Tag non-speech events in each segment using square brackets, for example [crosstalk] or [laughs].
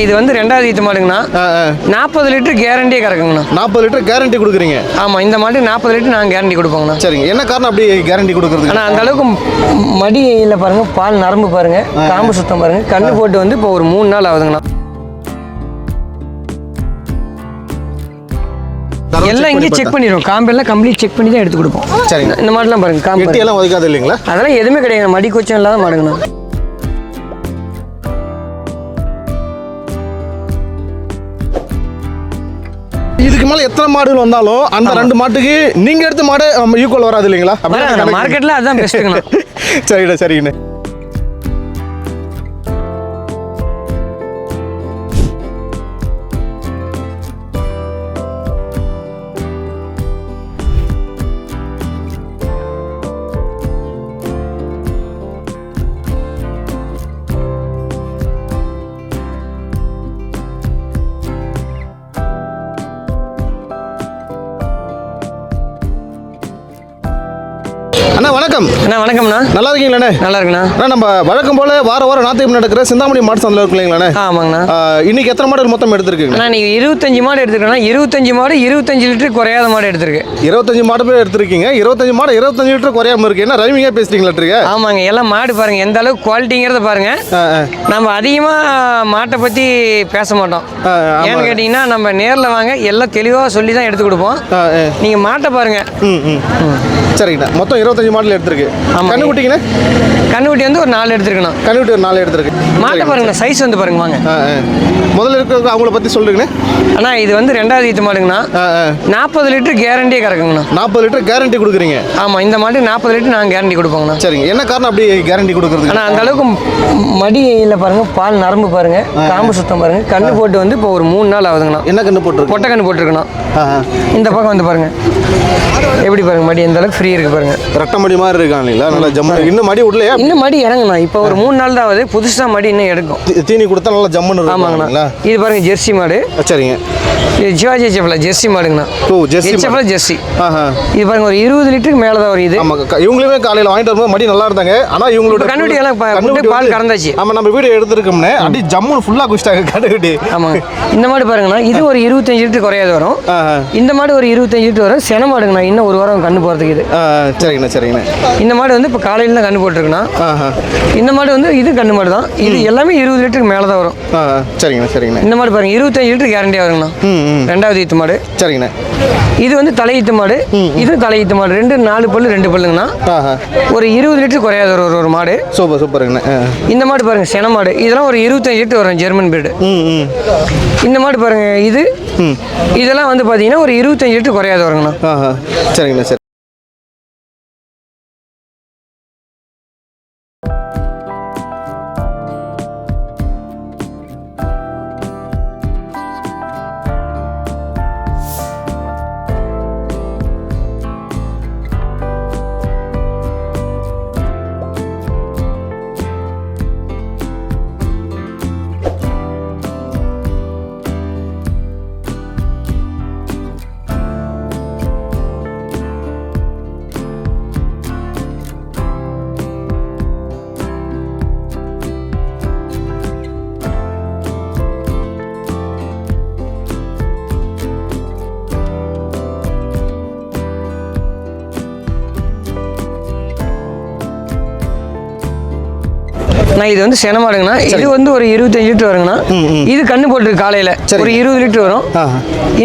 இது வந்து ரெண்டாவது ஈத்து மாடுங்கண்ணா. நாற்பது லிட்டர் கேரண்டியே கறக்குங்கண்ணா. நாற்பது லிட்டர் கேரண்டி கொடுக்குறீங்க. ஆமாம் இந்த மாட்டுக்கு நாற்பது லிட்டர் நாங்கள் கேரண்டி கொடுப்போங்கண்ணா. சரிங்க. என்ன காரணம் அப்படி கேரண்டி கொடுக்குறதுக்கு? ஆனால் அந்த அளவுக்கு மடியில் பாருங்க பால் நரம்பு பாருங்க காம்பு சுத்தம் பாருங்க கண்ணு போட்டு வந்து இப்போ ஒரு மூணு நாள் ஆகுதுங்கண்ணா. எல்லாம் இங்கே. செக் பண்ணிடுவோம் காம்பெல்லாம் கம்ப்ளீட் செக் பண்ணி தான் எடுத்து கொடுப்போம். சரிங்க. இந்த மாடெல்லாம் பாருங்க காம்பு. எல்லாம் உதைக்காது இல்லைங்களா? அதெல்லாம் எதுவுமே கிடையாது மடி கொச்சம் இல்லாத மாடுங்கண்ணா. மேல எத்தனை மாடுகள் வந்தாலும் அந்த ரெண்டு மாட்டுக்கு நீங்க எடுத்த மாடு ஈக்குவல் வராது இல்லைங்களா? அதுதான் பெஸ்ட்டுங்கண்ணா சரிண்ணே சரிங்கண்ணே. family. அண்ணா வணக்கம்ண்ணா. நல்லா இருக்கீங்களாண்ணே? நல்லா இருக்குண்ணா அண்ணா நம்ம வழக்கம் போல வார வாரம் ஞாயிற்றுக்கிழமை நடக்கிற சிந்தாமணி மாட்டு சந்தையில் இருக்கு இல்லைங்களாண்ணே? ஆமாங்கண்ணா. இன்னைக்கு எத்தனை மாடுகள் மொத்தம் எடுத்திருக்கீங்க? அண்ணா நீங்கள் இருபத்தஞ்சு மாடு எடுத்துருக்கோண்ணா. இருபத்தஞ்சு மாடு இருபத்தஞ்சு லிட்டர் குறையாத மாடு எடுத்திருக்கு. இருபத்தஞ்சு மாடு பேர் எடுத்திருக்கீங்க. இருபத்தஞ்சு மாடு இருபத்தஞ்சு லிட்டர் குறையாம இருக்கு. என்ன ரைமிங்கா பேசுறீங்களா இருக்கு ஆமாங்க எல்லாம் மாடு பாருங்க. எந்த அளவுக்கு குவாலிட்டிங்கிறத பாருங்க. நம்ம அதிகமாக மாட்டை பற்றி பேச மாட்டோம். ஏன்னு கேட்டிங்கன்னா நம்ம நேரில் வாங்க எல்லாம் தெளிவாக சொல்லி தான் எடுத்து கொடுப்போம் நீங்கள் மாட்டை பாருங்க. ம் ம். சரிங்கண்ணா. மொத்தம் இருபத்தஞ்சு மாடல் எடுத்திருக்கு. கண்ணுக்குட்டிங்கண்ணே? கண்ணுக்குட்டி வந்து ஒரு நாலு எடுத்துருக்கணும். கண்ணுக்குட்டி ஒரு நாலு எடுத்திருக்கு. மாட்டை பாருங்க சைஸ் வந்து பாருங்க வாங்க. முதல்ல இருக்கிற அவங்கள பற்றி சொல்லுங்கண்ணே. அண்ணா இது வந்து ரெண்டாவது ஈத்து மாடுங்கண்ணா. நாற்பது லிட்டர் கேரண்டியே கறக்குங்கண்ணா. நாற்பது லிட்டர் கேரண்டி கொடுக்குறீங்க. ஆமாம் இந்த மாட்டுக்கு நாற்பது லிட்டர் நாங்கள் கேரண்டி கொடுப்போங்கண்ணா. சரிங்க. என்ன காரணம் அப்படி கேரண்டி கொடுக்குறதுக்கு? ஆனால் அந்த அளவுக்கு மடியில் பாருங்க பால் நரம்பு பாருங்க காம்பு சுத்தம் பாருங்க. கண்ணு போட்டு வந்து இப்போ ஒரு மூணு நாள் ஆகுதுங்கண்ணா. என்ன கண்ணு போட்டுருக்கு? பொட்டை கண்ணு போட்டிருக்கணும். இந்த பக்கம் வந்து பாருங்க. எப்படி பாருங்க மடி எந்த அளவுக்கு ஃப்ரீ இருக்கு பாருங்க. ரெட்டை மடி மாதிரி இருக்காங்க இல்லைங்களா நல்லா ஜம்மு இன்னும் மடி விடலையா? இன்னும் மடி இறங்கணும். இப்போ ஒரு மூணு நாள் தான் ஆகுது புதுசாக மடி இன்னும் எடுக்கும். தீனி கொடுத்தா நல்லா ஜம்முன்னு ஆமாங்கண்ணா. இது பாருங்க ஜெர்சி மாடு. சரிங்க. இது சிவாஜி ஹெச்எஃப்ல ஜெர்சி மாடுங்கண்ணா. ஓ ஜெர்சி ஹெச்எஃப்ல ஜெர்சி. இது பாருங்க ஒரு இருபது லிட்டருக்கு மேலே தான் வரும் இது ஆமா க- இவங்களுமே காலையில வாங்கிட்டு வரும்போது மடி நல்லா இருந்தாங்க. ஆனா இவங்களோட இப்ப கண்ணுக்குட்டி எல்லாம் பால் கறந்தாச்சு. ஆமா நம்ம வீடியோ எடுத்திருக்கோம்னே. அப்படி ஜம்முன்னு ஃபுல்லா குடிச்சிட்டாங்க கண்ணுக்குட்டி. ஆமாங்க. இந்த மாடு பாருங்கண்ணா இது ஒரு இருபத்தஞ்சு லிட்டர் குறையாது வரும். இந்த மாடு ஒரு இருபத்தஞ்சு லிட்டர் வரும். சென மாடுங்கண்ணா இன்னும் ஒரு வாரம் கண்ணு போகிறதுக்கு இது. சரிங்கண்ணா சரிங்கண்ணா. இந்த மாடு வந்து இப்போ காலையில் தான் கண்ணு போட்டிருக்குண்ணா. இந்த மாடு வந்து இது கண்ணு மாடு தான். இது எல்லாமே இருபது லிட்டருக்கு மேலே தான் வரும் சரிங்கண்ணா சரிங்கண்ணா. இந்த மாடு பாருங்க இருபத்தஞ்சு லிட்டர் கேரண்டியாக வருங்கண்ணா. ரெண்டாவது ஈத்து மாடு. சரிங்கண்ணா. இது வந்து தலையீத்து மாடு. இது தலையீத்து மாடு. ரெண்டு நாலு பல்லு ரெண்டு பல்லுங்கண்ணா. ஒரு இருபது லிட்டர் குறையாது ஒரு ஒரு மாடு. சூப்பர் சூப்பருங்கண்ணா. இந்த மாடு பாருங்க சென மாடு. இதெல்லாம் ஒரு இருபத்தஞ்சு லிட்டர் வரும் ஜெர்மன் பிரீடு இந்த மாடு பாருங்க இது. இதெல்லாம் வந்து பார்த்தீங்கன்னா ஒரு இருபத்தஞ்சு லிட்டர் குறையாது வருங்கண்ணா. சரிங்கண்ணா சரி. நான் இது வந்து சென மாடுங்கண்ணா. இது வந்து ஒரு இருபத்தஞ்சு லிட்டர் வருங்கண்ணா. இது கண்ணு போட்டுருக்கு காலையில். ஒரு இருபது லிட்டர் வரும்.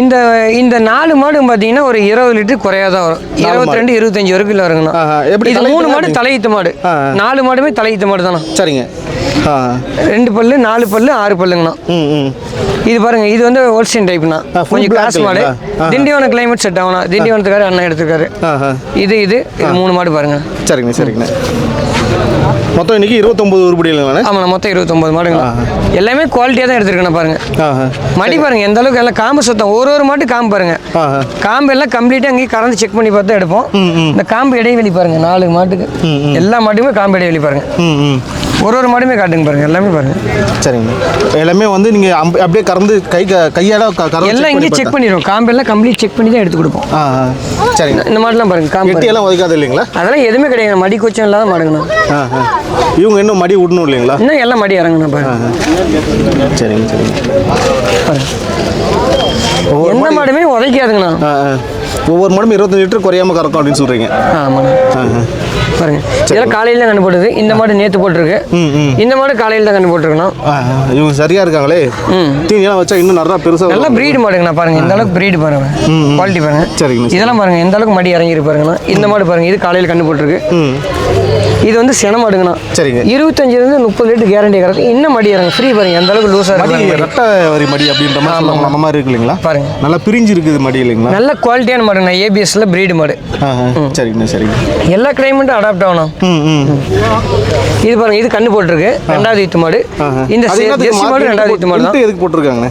இந்த இந்த நாலு மாடு பார்த்தீங்கன்னா ஒரு இருபது லிட்டர் குறையா தான் வரும். இருபத்தி ரெண்டு இருபத்தஞ்சு வரைக்கும் வருங்கண்ணா. எப்படி இது மூணு மாடு? தலையீத்து மாடு. நாலு மாடுமே தலையீத்து மாடு தானே சரிங்க. ரெண்டு பல்லு நாலு பல்லு ஆறு பல்லுங்கண்ணா. இது பாருங்க இது வந்து ஹோல்ஸ்டைன் டைப்னா கொஞ்சம் கிளாஸ் மாடு. திண்டிவனம் கிளைமேட் செட் ஆகணும் திண்டிவனத்துக்காரு அண்ணன் இது இது இது மூணு மாடு பாருங்க சரிங்கண்ணா சரிங்கண்ணா. மொத்தம் இன்னைக்கு இருபத்தொம்பது உருப்படி இல்லைங்கண்ணா ஆமாண்ணா மொத்தம் இருபத்தொம்பது மாடுங்களா. எல்லாமே குவாலிட்டியாக தான் எடுத்துருக்கேண்ணா பாருங்க. மடி பாருங்க எந்த அளவுக்கு எல்லாம் காம்பு சுத்தம் ஒரு ஒரு மாட்டு காம்பு பாருங்க. காம்பு எல்லாம் கம்ப்ளீட்டாக அங்கேயே கறந்து செக் பண்ணி பார்த்து எடுப்போம். இந்த காம்பு இடைவெளி பாருங்க நாலு மாட்டுக்கு. எல்லா மாட்டுக்குமே காம்பு இடைவெளி பாருங்க. ஒரு ஒரு மாடுமே காட்டுங்க பாருங்க எல்லாமே பாருங்க. சரிங்க. எல்லாமே வந்து நீங்கள் அப்படியே கறந்து கை கையால எல்லாம் இங்கே செக் பண்ணிடுவோம். காம்பெல்லாம் கம்ப்ளீட் செக் பண்ணி தான் எடுத்து கொடுப்போம். ஆ சரிங்க. இந்த மாடெல்லாம் பாருங்க காம்பு பாருங்க. எட்டியெல்லாம் ஒதுக்காது இல்லைங்களா? அதெல்லாம் எதுவுமே கிடையாது. மடி கொச்சம் இல்லாத மாடுங்கண்ணா. இவங்க இன்னும் மடி விடணும் இல்லைங்களா? இன்னும் எல்லாம் மடி இறங்கணும் பாருங்க. சரிங்க சரிங்க. எந்த மாடுமே உதைக்காதுங்கண்ணா. ஒவ்வொரு மாடும் இருபத்தஞ்சு லிட்டர் குறையாம கறக்கும் அப்படின்னு சொல்கிறீங்க ஆமாண்ணா பாருங்க. இதெல்லாம் காலையில் தான் கண்டு போட்டது இந்த மாடு நேற்று போட்டிருக்கு. இந்த மாடு காலையில் தான் கண்டு போட்டிருக்கணும் இவங்க சரியா இருக்காங்களே? தீனியெல்லாம் வச்சா இன்னும் நல்லா பெருசாக நல்ல பிரீடு மாடுங்கண்ணா பாருங்க. இந்த அளவுக்கு பிரீடு பாருங்க. குவாலிட்டி பாருங்க. சரிங்க இதெல்லாம் பாருங்க. எந்த அளவுக்கு மடி இறங்கி பாருங்கண்ணா. இந்த மாடு பாருங்க. இது காலையில் கண்டு போட்டிருக்கு இது வந்து சென மாடுங்கண்ணா. சரிங்க. இருபத்தஞ்சிலிருந்து முப்பது லிட்டர் கேரண்டி கிடக்கு இன்னும் மடி இறங்க. ஃப்ரீ பாருங்க. எந்த அளவுக்கு லூஸாக இருக்கு ரெட்டை வரி மடி அப்படின்ற மாதிரி நம்ம மாதிரி இருக்கு இல்லைங்களா? பாருங்க. நல்லா பிரிஞ்சு இருக்குது மடி இல்லைங்களா? நல்ல குவாலிட்டியான மாடுங்கண்ணா. ஏபிஎஸ்ல பிரீடு மாடு. சரிங்கண்ணா சரிங்க எல்லா கிளைமேட்டும் அடாப்ட் ஆகணும் இது பாருங்க இது கண்ணு போட்டிருக்கு. ரெண்டாவது ஈத்து மாடு. இந்த ஜெர்சி மாடு ரெண்டாவது ஈத்து மாடு தான் எதுக்கு போட்டிருக்காங்கண்ணே?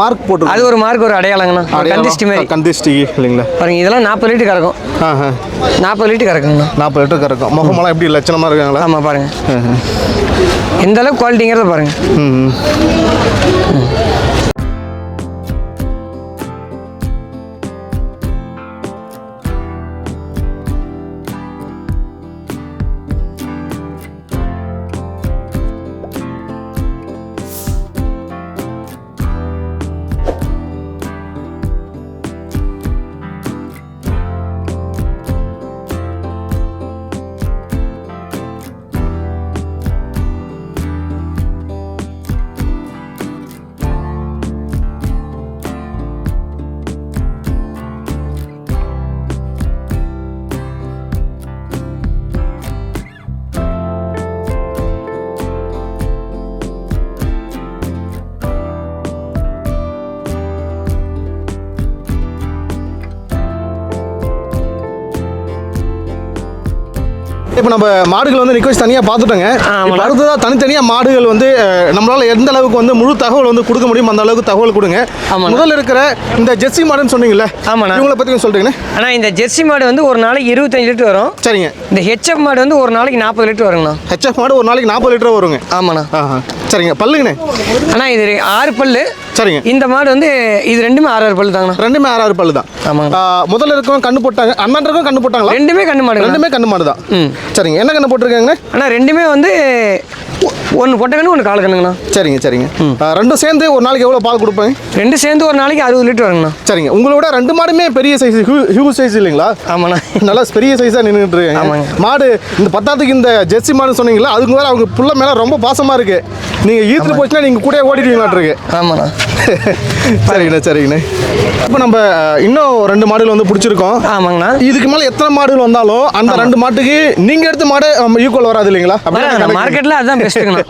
மார்க் போட்டு அது ஒரு மார்க் ஒரு அடையாளங்கண்ணா. கந்திஷ்டி மாதிரி கந்திஷ்டி இல்லைங்களா? பாருங்க இதெல்லாம் நாற்பது லிட்டர் கறக்கும். நாற்பது லிட்டர் கறக்குங்கண்ணா. நாற்பது லிட்டர் கறக்கும். முகமெல்லாம் எப்படி லட்சணமாக இருக்காங்களா? ஆமாம் பாருங்க. ஆஹா. எந்த அளவுக்கு குவாலிட்டிங்கிறத பாருங்க. ம் இப்போ நம்ம மாடுகள் வந்து வச்சு தனியாக பார்த்துட்டோங்க. அடுத்ததாக தனித்தனியாக மாடுகள் வந்து நம்மளால எந்த அளவுக்கு வந்து முழு தகவல் வந்து கொடுக்க முடியும் அந்த அளவுக்கு தகவல் கொடுங்க. முதல்ல இருக்கிற இந்த ஜெர்சி மாடுன்னு சொன்னீங்கல்ல ஆமாண்ணா. இவங்கள பற்றி சொல்றீங்கண்ணே. ஆனால் இந்த ஜெர்சி மாடு வந்து ஒரு நாளைக்கு இருபத்தஞ்சு லிட்டர் வரும். சரிங்க. இந்த ஹெச்எஃப் மாடு வந்து ஒரு நாளைக்கு நாற்பது லிட்டர் வருங்கண்ணா. ஹெச்எஃப் மாடு ஒரு நாளைக்கு நாற்பது லிட்டர் வருங்க. ஆமாண்ணா. சரிங்க. பல்லுங்கண்ணே. ஆனால் இது ஆறு பல்லு. சரிங்க. இந்த மாடு வந்து இது ரெண்டுமே ஆறு ஆறு பல்லு தாங்கண்ணா ரெண்டுமே ஆறு ஆறு பல்லு தான் ஆமாங்க. முதல்ல இருக்கவங்க கண்ணு போட்டாங்க அண்ணன் இருக்கவங்க கண்ணு போட்டாங்களா? ரெண்டுமே கண்ணு மாடுங்க ரெண்டுமே கண்ணு மாடு தான் ம். சரிங்க என்ன கண்ணு போட்டிருக்காங்கண்ணே? ஆனால் ரெண்டுமே வந்து ஒன்று பொட்டை கண்ணு ஒன்று கால் கண்ணுங்கண்ணா. சரிங்க சரிங்க. ரெண்டும் சேர்ந்து ஒரு நாளைக்கு எவ்வளோ பால் கொடுப்பாங்க ரெண்டு சேர்ந்து ஒரு நாளைக்கு அறுபது லிட்டர் வருங்கண்ணா. சரிங்க உங்களோட ரெண்டு மாடுமே பெரிய சைஸ் ஹியூ சைஸ் இல்லைங்களா? ஆமாண்ணா. நல்லா பெரிய சைஸாக நின்றுட்டு இருக்காங்க. ஆமாங்க. மாடு இந்த பத்தாத்துக்கு இந்த ஜெர்சி மாடு சொன்னீங்களா அதுக்கு மேலே அவங்க புள்ள மேலே ரொம்ப பாசமாக இருக்கு. நீங்கள் ஈத்துட்டு போச்சுன்னா நீங்கள் கூட ஓடிடுவீங்களாட்டிருக்கு ஆமாண்ணா. [laughs] சரிங்கண்ணே சரிங்கண்ணே. இப்போ நம்ம இன்னும் ரெண்டு மாடுகள் வந்து பிடிச்சிருக்கோம். ஆமாங்கண்ணா. இதுக்கு மேலே எத்தனை மாடுகள் வந்தாலும் அந்த ரெண்டு மாட்டுக்கு நீங்கள் எடுத்த மாடு ஈக்குவல் வராது இல்லைங்களா. மார்க்கெட்டில் அதுதான் பெஸ்ட்டுங்கண்ணா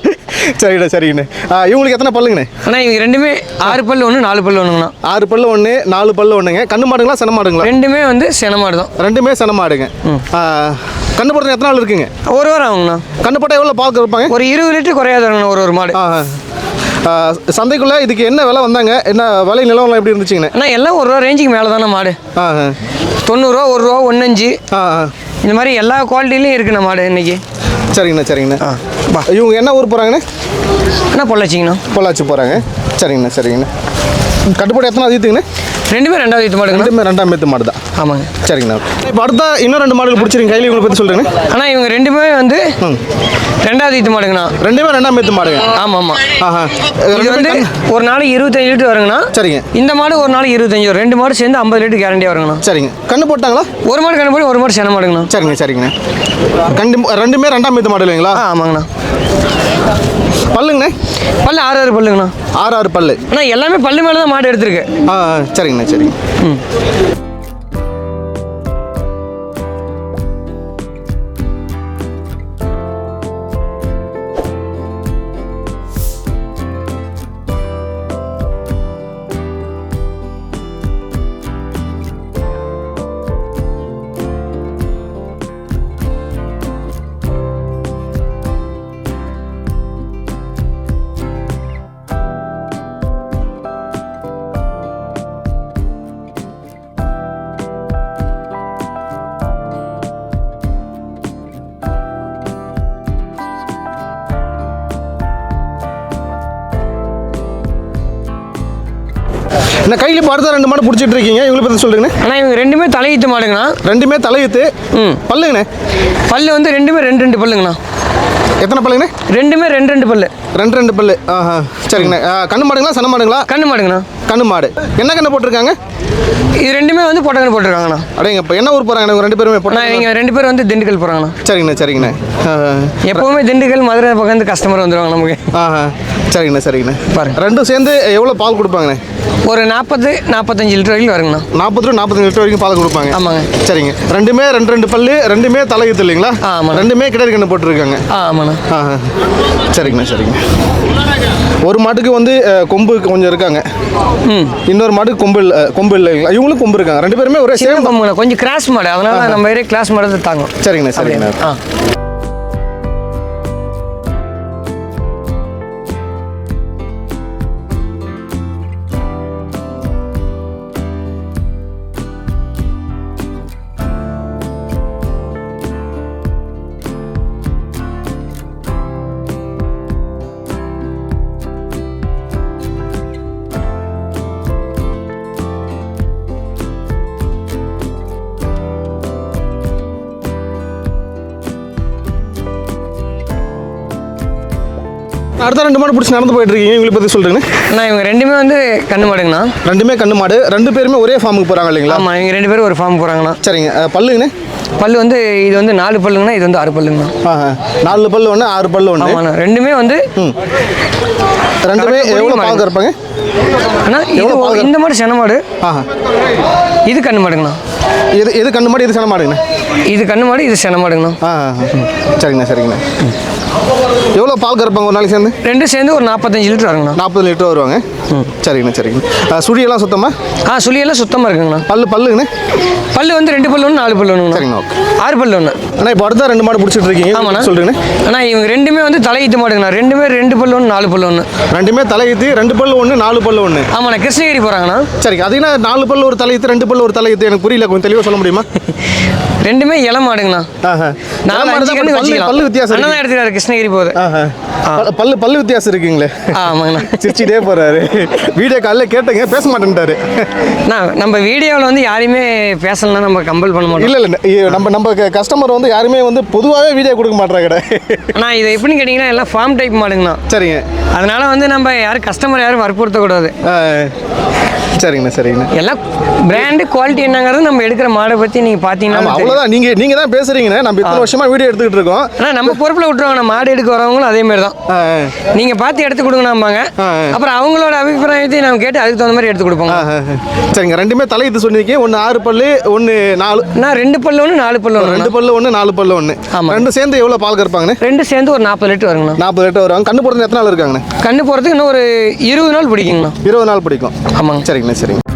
சரிண்ணே சரிங்கண்ணே இவங்களுக்கு எத்தனை பல்லுங்கண்ணே? ஆனால் இவங்க ரெண்டுமே ஆறு பல்லு ஒன்று நாலு பல்லு ஒன்றுங்கண்ணா ஆறு பல்லு ஒன்று நாலு பல்லு ஒன்றுங்க கண்ணு மாடுங்களா சென மாடுங்களா? ரெண்டுமே வந்து சென மாடு தான் ரெண்டுமே சென மாடுங்க. கண்ணு போடுறது எத்தனை நாள் இருக்குங்க? ஒரு வாரம் ஆகுங்கண்ணா. கண்ணு போட்டால் எவ்வளோ பால் இருப்பாங்க ஒரு இருபது லிட்டர் குறையாது வருங்கண்ணா ஒரு ஒரு மாடு. சந்தைக்குள்ளே இதுக்கு என்ன விலை வந்தாங்க? என்ன விலை நிலவரம் எப்படி இருந்துச்சுங்கண்ணே அண்ணா எல்லாம் ஒரு ரூபா ரேஞ்சுக்கு மேலே தானே மாடு. ஆ ஆ. தொண்ணூறுரூவா ஒரு ரூபா ஒன்னஞ்சு இந்த மாதிரி எல்லா குவாலிட்டிலையும் இருக்குண்ணா மாடு இன்னைக்கு. சரிங்கண்ணே சரிங்கண்ணே. இவங்க என்ன ஊர் போகிறாங்கண்ணே அண்ணா பொள்ளாச்சிங்கண்ணா. பொள்ளாச்சி போகிறாங்க சரிங்கண்ணே சரிங்கண்ணே. கட்டுப்பாடு எத்தனை அதிகத்துங்கண்ணே ரெண்டுமே ரெண்டாவது இது மாடுங்கண்ணா ரெண்டுமே ரெண்டாம் மேத்து மாடு தான். ஆமாங்க. சரிங்கண்ணா. இப்போ அடுத்த இன்னும் ரெண்டு மாடுகள் பிடிச்சிருங்க. கையில் இவங்களை பற்றி சொல்கிறேங்கண்ணே அண்ணா இவங்க ரெண்டுமே வந்து ரெண்டாவது இது மாடுங்கண்ணா. ரெண்டுமே ரெண்டாம் மேத்து மாடுங்க. ஆமாம். ஆமாம் ஆஹா. இது வந்து ஒரு நாளைக்கு இருபத்தஞ்சு லிட்டர் வருங்கண்ணா. சரிங்க. இந்த மாடு ஒரு நாளைக்கு இருபத்தஞ்சு ரெண்டு மாடு சேர்ந்து ஐம்பது லிட்டர் கேரண்டியாக வருங்கண்ணா. சரிங்க. கண்ணு போட்டாங்களா? ஒரு மாடு கண்ணு போய் ஒரு மாடு சென மாடுங்கண்ணா. சரிங்க சரிங்கண்ணே. கண்டு ரெண்டுமே ரெண்டாம் மேத்து மாடு இல்லைங்களா? ஆமாங்கண்ணா. பல்லுங்கண்ணே? பல்லு ஆறு ஆறு பல்லுங்கண்ணா. ஆறு ஆறு பல்லு. அண்ணா எல்லாமே பல்லு மேலே தான் மாடு எடுத்திருக்கு. ஆ சரிங்கண்ணே சரிங்க ம். என்ன கையில் இப்போ அடுத்த ரெண்டு மாடு பிடிச்சிட்டு இருக்கீங்க? இவங்களை பற்றி சொல்லுங்கண்ணே. ஆனால் இவங்க ரெண்டுமே தலையீத்து மாடுங்கண்ணா. ரெண்டுமே தலையுத்து ம். பல்லுங்கண்ணே. பல்லு வந்து ரெண்டுமே ரெண்டு ரெண்டு பல்லுங்கண்ணா. எத்தனை பல்லுங்கண்ணே? ரெண்டுமே ரெண்டு ரெண்டு பல்லு. ரெண்டு ரெண்டு பல்லு. ஆஹா சரிங்கண்ணே. ஆ, கண்ணு மாடுங்களா சன மாடுங்களா? கண்ணு மாடுங்கண்ணா. கண்ணு மாடு. என்ன கண்ணு போட்டிருக்காங்க? இது ரெண்டுமே வந்து பொட்டக்கண்ணு போட்டிருக்காங்கண்ணா. அடேங்க இப்போ என்ன ஊர் போகிறாங்க ரெண்டு பேருமே போட்டாங்க இவங்க ரெண்டு பேரும் வந்து திண்டுக்கல் போகிறாங்கண்ணா சரிங்கண்ணே சரிங்கண்ணே. எப்போவுமே திண்டுக்கல் மதுரை பக்கம் வந்து கஸ்டமர் வந்துடுவாங்க நமக்கு. ஆஹா சரிங்கண்ணே சரிங்கண்ணே. பாருங்க. ரெண்டும் சேர்ந்து எவ்வளோ பால் கொடுப்பாங்கண்ணே? ஒரு நாற்பது நாற்பத்தஞ்சு லிட்டர் வரைக்கும் வருங்கண்ணா. நாற்பது ரூபா நாற்பத்தஞ்சு லிட்டர் வரைக்கும் பால் கொடுப்பாங்க. ஆமாங்க. சரிங்க. ரெண்டுமே ரெண்டு ரெண்டு பல்லு ரெண்டுமே தலையுத்து இல்லைங்களா? ஆ, ஆமாண்ணே. ரெண்டுமே கிடரி கண்ணு போட்டிருக்காங்க. ஆ ஆமாண்ணா ஆஹா சரிங்கண்ணா. சரிங்க ஒரு மாட்டுக்கு வந்து கொம்பு கொஞ்சம் இருக்காங்க. ம். இன்னொரு மாட்டுக்கு கொம்பு இல்லை கொம்பு இல்லைங்களா இவங்களும் கொம்பு இருக்காங்க. ரெண்டு பேருமே ஒரே சேம் பம்புங்கண்ணா கொஞ்சம் கிராஸ் மாடு. அதனால நம்ம ஏரியா கிளாஸ் மாடு தான் தாங்கும். சரிங்கண்ணா சரிங்கண்ணா. ஆ. அடுத்த ரெண்டு மாடு பிடிச்சி நடந்து போயிட்டு இருக்கீங்க. இவங்களை பற்றி சொல்கிறேங்க அண்ணா இவங்க ரெண்டுமே வந்து கண்ணு மாடுங்கண்ணா. ரெண்டுமே கண்ணு மாடு. ரெண்டு பேருமே ஒரே ஃபார்முக்கு போகிறாங்க இல்லைங்களா? ஆமாம் இவங்க ரெண்டு பேரும் ஒரு ஃபார்ம் போகிறாங்கண்ணா சரிங்க. பல்லுங்கண்ணே? பல்லு வந்து இது வந்து நாலு பல்லுங்கண்ணா இது வந்து ஆறு பல்லுங்கண்ணா. நாலு பல்லு ஒன்று ஆறு பல்லு ஒன்று ஆமாண்ணா. ரெண்டுமே வந்து ரெண்டுமே எவ்வளோ. பால் கறப்பாங்க? அண்ணா இது இந்த மாடு சென மாடு. இது கண்ணு மாடுங்கண்ணா. இது இது கண்ணு மாடு இது சன மாடுங்கண்ணே. இது கண்ணு மாடு இது சென மாடுங்கண்ணா. சரிங்கண்ணா சரிங்கண்ணா. எவ்வளோ பால் கறப்பாங்க ஒரு நாளைக்கு சேர்ந்து? ரெண்டும் சேர்ந்து ஒரு நாற்பத்தஞ்சு லிட்டர் வருங்கண்ணா. நாற்பது லிட்டர் வருவாங்க. சரிங்கண்ணா சரிங்கண்ணா. சுழியெல்லாம் சுத்தமாக ஆ சுழியெல்லாம் சுத்தமாக இருக்குங்கண்ணா. பல்லு பல்லுங்கண்ணே? பல்லு வந்து ரெண்டு பல்லு ஒன்று நாலு பல்லு ஒன்றுங்கண்ணா சரிங்க ஓகே. ஆறு பல்லு ஒன்று அண்ணா இப்போ அடுத்த ரெண்டு மாடு பிடிச்சிட்டு இருக்கீங்க. ஆமாண்ணா. சொல்லுங்கண்ணே அண்ணா இவங்க ரெண்டுமே வந்து தலையீத்து மாடுங்கண்ணா. ரெண்டுமே ரெண்டு பல்லு ஒன்று நாலு பல்லு ஒன்று ரெண்டுமே தலையீத்து ரெண்டு பல்லு ஒன்று நாலு பல்லு ஒன்று ஆமாண்ணா கிருஷ்ணகிரி போகிறாங்கண்ணா சரிங்க அது என்ன நாலு பல்லு ஒரு தலையீத்து ரெண்டு பல்லு ஒரு தலையீத்து? எனக்கு புரியல கொஞ்சம் தெளிவாக சொல்ல முடியுமா? [laughs] ரெண்டுமே இளம் மாடுங்கண்ணா. நாலு மாடு தான் பல்லு வித்தியாசம் அண்ணா இருக்கு. தான் எடுத்துக்கிறாரு கிருஷ்ணகிரி போகுது பல்லு- பல்லு வித்தியாசம் இருக்குங்களே. ஆமாங்கண்ணா. சிரிச்சிட்டே போறாரு. வீடியோ காலில் கேட்டேங்க பேச மாட்டேன்ட்டாரு. அண்ணா நம்ம வீடியோவில் வந்து யாரையுமே பேசலன்னா நம்ம கம்பல் பண்ண மாட்டோம். இல்ல இல்ல நம்ம நம்ம கஸ்டமர் வந்து யாருமே வந்து பொதுவாகவே வீடியோ கொடுக்க மாட்டாங்க அண்ணா இது எப்படின்னு கேட்டிங்கன்னா எல்லாம் ஃபார்ம் டைப் மாடுங்கண்ணா. சரிங்க. அதனால வந்து நம்ம யாரும் கஸ்டமர் யாரும் வற்புறுத்தக்கூடாது. சரிங்கண்ணா சரிங்கண்ணா. எல்லாம் பிராண்டு குவாலிட்டி என்னங்கிறது நம்ம எடுக்கிற மாடை பற்றி நீங்கள் பார்த்தீங்கன்னா. அவ்வளோதான் நீங்க நீங்க தான் பேசுறீங்கண்ணே. நம்ம இத்தனை வருஷமா வீடியோ எடுத்துக்கிட்டு இருக்கோம். ஆனால் நம்ம பொறுப்பில் விட்டுருவாங்க. மாடு எடுக்க வரவங்களும் அதே மாதிரி தான். நீங்கள் பார்த்து எடுத்து கொடுங்கண்ணாம்பாங்க. அப்புறம் அவங்களோட அபிப்பிராயத்தையும் நம்ம கேட்டு அதுக்கு தகுந்த மாதிரி எடுத்து ஆ. சரிங்க ரெண்டுமே தலையீத்து சொன்னீங்க ஒன்று ஆறு பல்லு ஒன்று நாலு. நான் ரெண்டு பல்லு ஒன்று நாலு பல்லு ஒன்று ரெண்டு பல்லு ஒன்று நாலு பல்லு ஒன்று ஆமா. ரெண்டு சேர்ந்து எவ்வளோ பால் கறப்பாங்கண்ணே? ரெண்டு சேர்ந்து ஒரு நாற்பது லிட்டர் வருங்கண்ணா. நாற்பது லிட்டர் வருவாங்க கண்ணு போடுறது எத்தனை நாள் இருக்காங்கண்ணே? கண்ணு போகிறதுக்கு இன்னும் ஒரு இருபது நாள் பிடிக்குங்கண்ணா. இருபது நாள் பிடிக்கும். ஆமாங்க. சரிங்கண்ணே சரிங்க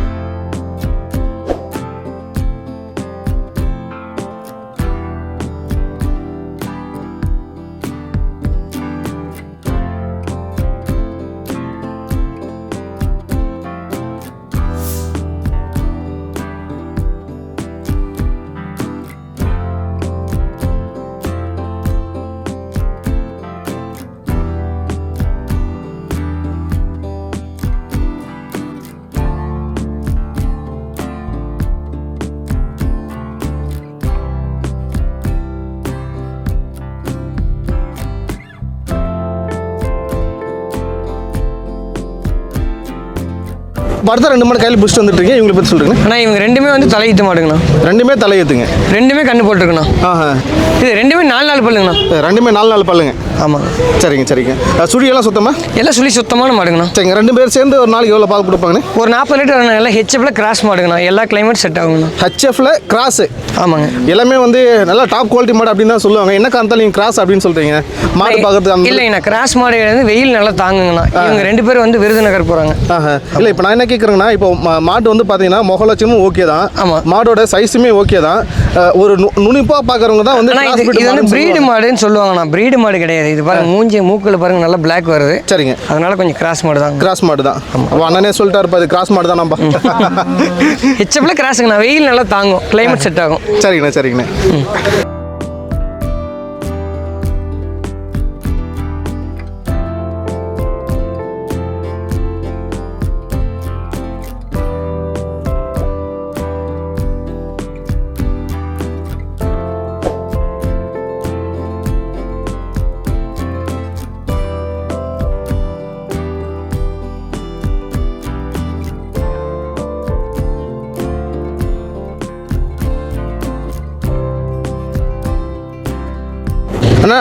அடுத்த ரெண்டு மாடு கையில் பிடிச்சிட்டு வந்துட்டு இருக்கீங்க இவங்களை பற்றி சொல்றீங்க ஆனால் இவங்க ரெண்டுமே வந்து தலையீத்து மாடுங்கண்ணா. ரெண்டுமே தலையேத்துங்க ரெண்டுமே கண்ணு போட்டிருக்குண்ணா. ஆஹா. இது ரெண்டுமே நாலு நாள் பல்லுங்கண்ணா. ரெண்டுமே நாலு நாலு பல்லுங்க. ஆமாம் சரிங்க சரிங்க. சுழியெல்லாம் சுத்தமாக எல்லாம் சுழி சுத்தமான மாடுங்கண்ணா. சரிங்க ரெண்டு பேர் சேர்ந்து ஒரு நாளைக்கு எவ்வளோ பால் கொடுப்பாங்கண்ணே? ஒரு நாற்பது லிட்டர் வரணும் எல்லாம் ஹெச்எஃப்ல கிராஸ் மாடுங்கண்ணா. எல்லா கிளைமேட் செட் ஆகுங்கண்ணா. ஹச்எஃப்ல கிராஸு ஆமாங்க. எல்லாமே வந்து நல்லா டாப் குவாலிட்டி மாடு அப்படின்னு தான் சொல்லுவாங்க. என்ன காரணத்தால் நீங்கள் கிராஸ் அப்படின்னு சொல்கிறீங்க மாடு பார்க்கறதுக்கு அந்த இல்லைங்கண்ணா கிராஸ் மாடு வந்து வெயில் நல்லா தாங்குங்கண்ணா. இவங்க ரெண்டு பேரும் வந்து விருதுநகர் போகிறாங்க இல்லை இப்போ நான் என்ன கேட்குறேங்கன்னா இப்போ மாடு வந்து பார்த்தீங்கன்னா முகலட்சமும் ஓகே தான். ஆமா. மாடோட சைஸுமே ஓகே தான். ஒரு நுனிப்பாக பார்க்குறவங்க தான் வந்து இது வந்து பிரீடு. மாடுன்னு சொல்லுவாங்கண்ணா. பிரீடு மாடு கிடையாது. இது பாருங்க மூஞ்சி மூக்கில் பாருங்க நல்லா பிளாக் வருது. சரிங்க. அதனால கொஞ்சம் கிராஸ் மாடு தாங்க கிராஸ் மாடு தான். அண்ணனே சொல்லிட்டாரு பாரு கிராஸ் மாடு தான் நம்ப ஹெச்எஃப்ல கிராஸுங்கண்ணா வெயில் நல்லா தாங்கும். கிளைமேட் செட் ஆகும். சரிங்கண்ணே சரிங்கண்ணே.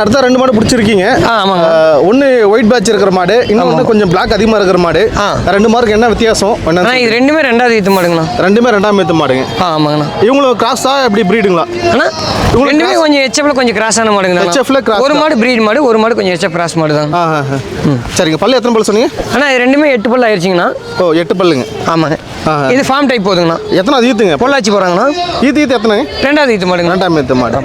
அடுத்த ரெண்டு மாடு பிடிச்சிருக்கீங்க. ஆமாங்க. ஒன்று ஒயிட் பேட்ச் இருக்கிற மாடு இன்னொன்று கொஞ்சம் பிளாக் அதிகமாக இருக்கிற மாடு. ரெண்டு மாடுக்கு என்ன வித்தியாசம்? இது ரெண்டுமே ரெண்டாவது ஈத்து மாடுங்கண்ணா. ரெண்டுமே ரெண்டாம் மேத்து மாடுங்க. ஆமாங்கண்ணா. இவங்களும் கிராஸா எப்படி ப்ரீடுங்களா அண்ணா ரெண்டுமே கொஞ்சம் எச்எஃப்ல கொஞ்சம் கிராஸான மாடுங்க HF ல cross ஒரு. மாடு பிரீட் மாடு ஒரு மாடு கொஞ்சம் எச்எஃப் கிராஸ் மாடு தான். ஆ ஆ, ஆ. சரிங்க பல்லு எத்தனை பல்லு சொன்னீங்க? அண்ணா இது ரெண்டுமே எட்டு பல் ஆயிடுச்சுங்கண்ணா ஓ எட்டு பல்லுங்க. ஆமாங்க. இது ஃபார்ம் டைப் போதுங்கண்ணா. எத்தனாவது ஈத்துங்க? பொள்ளாச்சி போகிறாங்கண்ணா ஈத்து ஈத்து எத்தனைங்க? ரெண்டாவது ஈத்து மாடுங்கண்ணா. ரெண்டாம் மேத்து மாடு.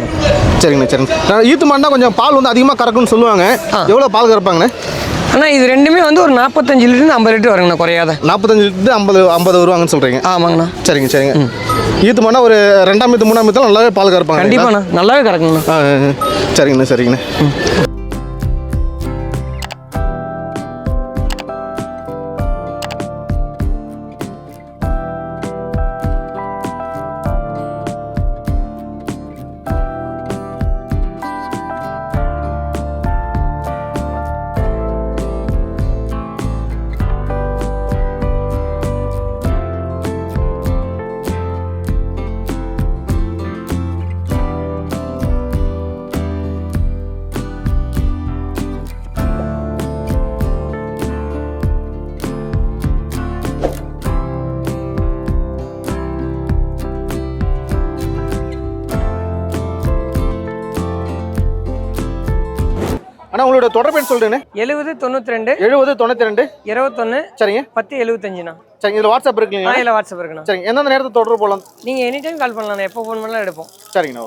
சரிங்கண்ணா சரிங்க ஈத்து மாடுனா கொஞ்சம் பால் வந்து அதிகமாக கறக்கும்னு சொல்லுவாங்க. எவ்வளோ பால் கறப்பாங்கண்ணே? அண்ணா இது ரெண்டுமே வந்து ஒரு நாற்பத்தஞ்சு லிட்டர் ஐம்பது லிட்டர் வருங்கண்ணா குறையாத. நாற்பத்தஞ்சு லிட்டர் ஐம்பது ஐம்பது வருவாங்கன்னு சொல்கிறீங்க ஆமாங்கண்ணா. சரிங்க சரிங்க. ஈத்து மாடுனா ஒரு ரெண்டாம் மீத்து மூணாம் மீத்துல நல்லாவே பால் கறப்பாங்க கண்டிப்பாண்ணா நல்லாவே கறக்குங்கண்ணா. சரிங்கண்ணா சரிங்கண்ணா. அண்ணா உங்களோட தொடர்பு எண் சொல்றேண்ணே எழுபது தொண்ணூற்றி ரெண்டு எழுபது தொண்ணூற்றி ரெண்டு இருபத்தொன்று சரிங்க. பத்து எழுபத்தஞ்சுண்ணா சரிங்க இதில் வாட்ஸ்அப் இருக்குங்களா இல்லை வாட்ஸ்அப் இருக்குண்ணா. சரிங்க எந்தெந்த நேரத்தில் தொடர்பு போகலாம் நீங்கள் எனி டைம் கால் பண்ணலாம் எப்போ ஃபோன் பண்ணலாம் எடுப்போம். சரிங்கண்ணா